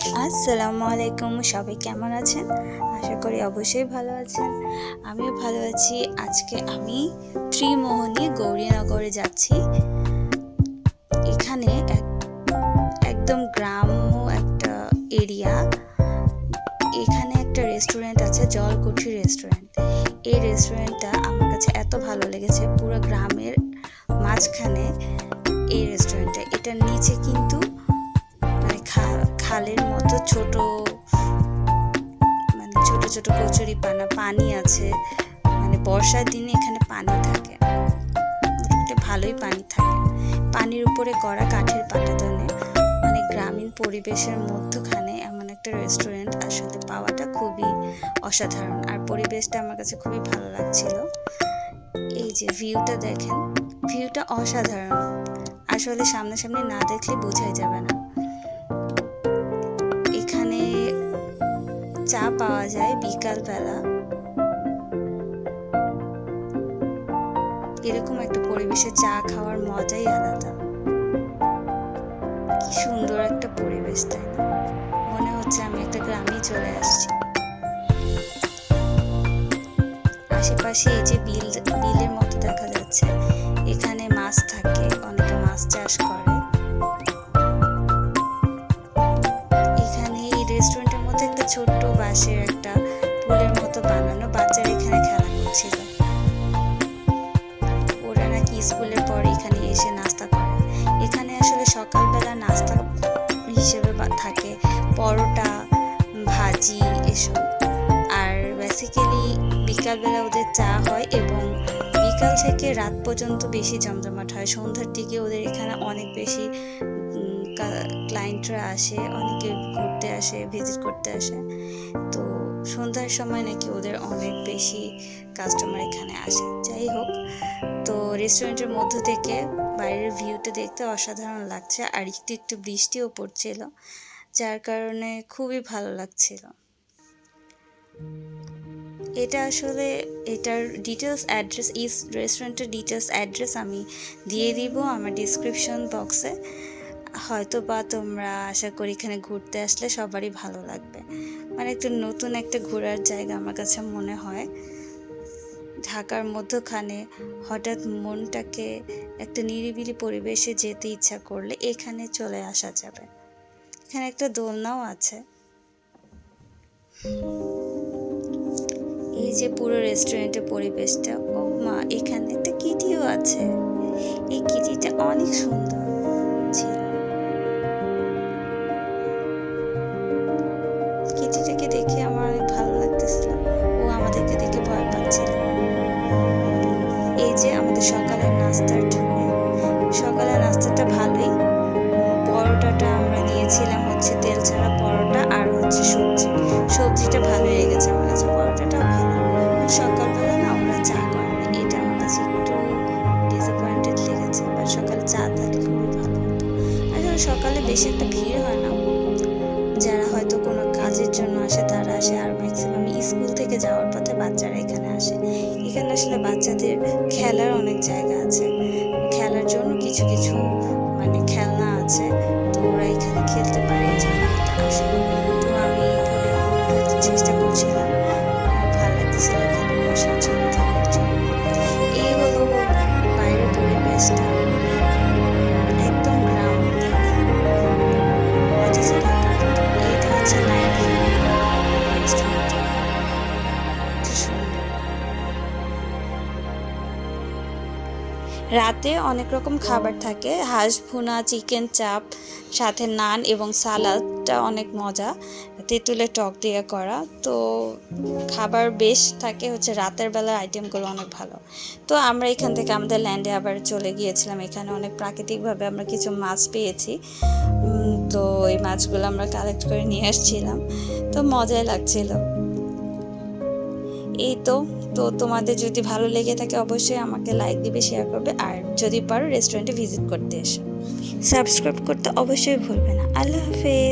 আসসালামু আলাইকুম সবাই কেমন আছেন? আশা করি অবশ্যই ভালো আছেন। আমিও ভালো আছি। আজকে আমি ত্রিমোহনী গৌরীনগরে যাচ্ছি। এখানে এক, একদম গ্রাম্য একটা এরিয়া। এখানে একটা রেস্টুরেন্ট আছে, জলকুঠি রেস্টুরেন্ট। এই রেস্টুরেন্টটা আমার কাছে এত ভালো লেগেছে, পুরো গ্রামের মাঝখানে এই রেস্টুরেন্টটা। এটার নিচে কিন্তু খালের মতো ছোট মানে ছোট ছোট কচুরি পানা, পানি আছে। মানে বর্ষার দিনে এখানে পানি থাকে। ভালোই পানি থাকে। পানির উপরে করা কাঠের পাটাতনে। মানে গ্রামীণ পরিবেশের মধ্যখানে এমন একটা রেস্টুরেন্ট আসলে পাওয়াটা খুবই অসাধারণ। আর পরিবেশটা আমার কাছে খুবই ভালো লাগছিল। এই যে ভিউটা দেখেন ভিউটা অসাধারণ। আসলে সামনাসামনি না দেখলে বোঝাই যাবে না। চা পাওয়া যায় বিকালবেলা। এরকম একটা পরিবেশে চা খাওয়ার মজাই আলাদা। কি সুন্দর একটা পরিবেশ, তাই না? মনে হচ্ছে আমি একটা গ্রামে চলে আসছি। আশেপাশে এই যে বিল বিলের মধ্যে একটা ছোট্ট বাঁশের একটা পুলের মতো বানানো বাচ্চারা এখানে খেলা করছিল। ওরা নাকি স্কুলের পরে এখানে এসে নাস্তা করে। এখানে আসলে সকালবেলা নাস্তা হিসেবে থাকে পরোটা, ভাজি এসব। আর বেসিক্যালি বিকালবেলা ওদের চা হয় এবং বিকাল থেকে রাত পর্যন্ত বেশি জমজমাট হয়। সন্ধ্যার দিকে ওদের এখানে অনেক বেশি ক্লায়েন্টরা আসে, অনেকে ঘুরতে আসে ভিজিট করতে আসে। তো সন্ধ্যার সময় নাকি ওদের অনেক বেশি কাস্টমার এখানে আসে। যাই হোক, তো রেস্টুরেন্টের মধ্য থেকে বাইরের ভিউটা দেখতে অসাধারণ লাগছে। আর একটু একটু বৃষ্টিও পড়ছিল, যার কারণে খুবই ভালো লাগছিল। এটা আসলে, এটার ডিটেলস অ্যাড্রেস এই রেস্টুরেন্টের ডিটেলস অ্যাড্রেস আমি দিয়ে দিব আমার ডিসক্রিপশন বক্সে হয়তো বা তোমরা আশা করি এখানে ঘুরতে আসলে সবারই ভালো লাগবে। মানে একটা নতুন একটা ঘোরার জায়গা আমার কাছে মনে হয়। ঢাকার মধ্যখানে হঠাৎ মনটাকে একটা নিরিবিলি পরিবেশে যেতে ইচ্ছা করলে এখানে চলে আসা যাবে। এখানে একটা দোলনাও আছে। এই যে পুরো রেস্টুরেন্টের পরিবেশটা ও মা এখানে একটা কিটিও আছে। এই কিটিটা অনেক সুন্দর নাস্তার জন্য সকালে নাস্তাটা ভালোই। পরোটাটা আমরা নিয়েছিলাম হচ্ছে তেল ছাড়া পরোটা আর হচ্ছে সবজি। সবজিটা ভালোই লেগেছে আমার কাছে, পরোটাটাও ভালো। সকালবেলা না আমরা চা করে না, এটা আমার কাছে একটু ডিসঅ্যাপয়েন্টেড লেগেছে। বা সকালে চা থাকলে খুবই ভালো হতো। আসলে সকালে বেশি একটা ভিড় হয় না। যারা হয়তো কোনো কাজের জন্য আসে, তারা আসে। আর ম্যাক্সিমাম স্কুল থেকে যাওয়ার পথে বাচ্চারা এখানে আসে। এখানে আসলে বাচ্চাদের খেলার অনেক জায়গা আছে। খেলার জন্য কিছু কিছু মানে খেলনা আছে। তো ওরা এখানে খেলতে পারে যেমন রাতে অনেক রকম খাবার থাকে। হাঁস, ভুনা, চিকেন চাপ, সাথে নান এবং সালাদটা অনেক মজা। তেঁতুলের টক দিয়ে করা। তো খাবার বেশ থাকে হচ্ছে রাতের বেলার আইটেমগুলো অনেক ভালো। তো আমরা এখান থেকে আমাদের ল্যান্ডে আবার চলে গিয়েছিলাম। এখানে অনেক প্রাকৃতিকভাবে আমরা কিছু মাছ পেয়েছি। তো এই মাছগুলো আমরা কালেক্ট করে নিয়ে আসছিলাম। তো মজাই লাগছিল। এই তো তো তোমাদের যদি ভালো লেগে থাকে অবশ্যই আমাকে লাইক দিবে শেয়ার করবে। আর যদি পারো রেস্টুরেন্টে ভিজিট করতে এসো। সাবস্ক্রাইব করতে অবশ্যই ভুলবে না। আল্লাহ হাফেজ।